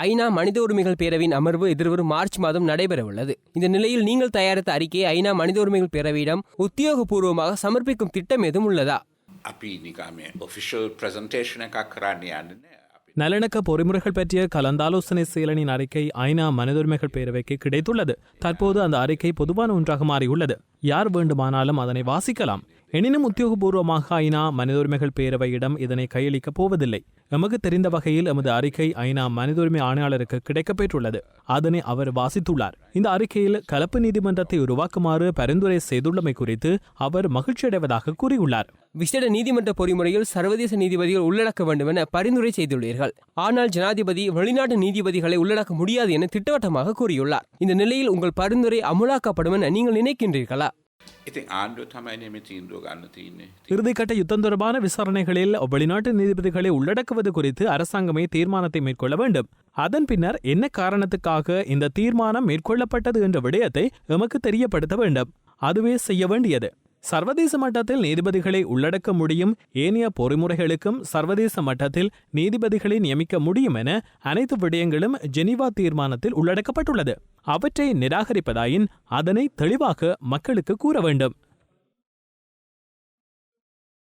ஐநா மனித உரிமைகள் பேரவையின் அமர்வு எதிர்வரும் மார்ச் மாதம் நடைபெறவுள்ளது. இந்த நிலையில் நீங்கள் தயாரித்த அறிக்கையை ஐநா மனித உரிமைகள் பேரவையிடம் உத்தியோகபூர்வமாக சமர்ப்பிக்கும் திட்டம் எதுவும் உள்ளதா? நல்லிணக்க பொறிமுறைகள் பற்றிய கலந்தாலோசனை செயலனின் அறிக்கை ஐநா மனித உரிமைகள் பேரவைக்கு கிடைத்துள்ளது. தற்போது அந்த அறிக்கை பொதுவான ஒன்றாக மாறியுள்ளது. யார் வேண்டுமானாலும் அதனை வாசிக்கலாம். எனினும் உத்தியோகபூர்வமாக ஐநா மனித உரிமைகள் பேரவையிடம் இதனை கையளிக்கப் போவதில்லை. எமக்கு தெரிந்த வகையில் எமது அறிக்கை ஐநா மனித உரிமை ஆணையாளருக்கு கிடைக்கப்பெற்றுள்ளது அதனை அவர் வாசித்துள்ளார். இந்த அறிக்கையில் கலப்பு நீதிமன்றத்தை உருவாக்குமாறு பரிந்துரை செய்துள்ளமை குறித்து அவர் மகிழ்ச்சியடைவதாக கூறியுள்ளார். விசேட நீதிமன்ற பொறிமுறையில் சர்வதேச நீதிபதிகள் உள்ளடக்க வேண்டும் என பரிந்துரை செய்துள்ளீர்கள். ஆனால் ஜனாதிபதி வெளிநாட்டு நீதிபதிகளை உள்ளடக்க முடியாது என திட்டவட்டமாக கூறியுள்ளார். இந்த நிலையில் உங்கள் பரிந்துரை அமுலாக்கப்படும் என நீங்கள் நினைக்கின்றீர்களா? ඉතින් ආණ්ඩුව තමයි නෙම තීන්දුව ගන්න තියන්නේ. இறுதிக்கட்ட யுத்தம் தொடர்பான விசாரணைகளில் வெளிநாட்டு நீதிபதிகளை உள்ளடக்குவது குறித்து அரசாங்கமே தீர்மானத்தை மேற்கொள்ள வேண்டும் அதன் பின்னர் என்ன காரணத்துக்காக இந்த தீர்மானம் மேற்கொள்ளப்பட்டது என்ற விடயத்தை எமக்கு தெரியப்படுத்த வேண்டும் அதுவே செய்ய வேண்டியது சர்வதேச மட்டத்தில் நீதிபதிகளை உள்ளடக்க முடியும் ஏனைய பொறிமுறைகளுக்கும் சர்வதேச மட்டத்தில் நீதிபதிகளை நியமிக்க முடியும் என அனைத்து விடயங்களும் ஜெனீவா தீர்மானத்தில் உள்ளடக்கப்பட்டுள்ளது. அவற்றை நிராகரிப்பதாயின் அதனை தெளிவாக மக்களுக்கு கூற வேண்டும்.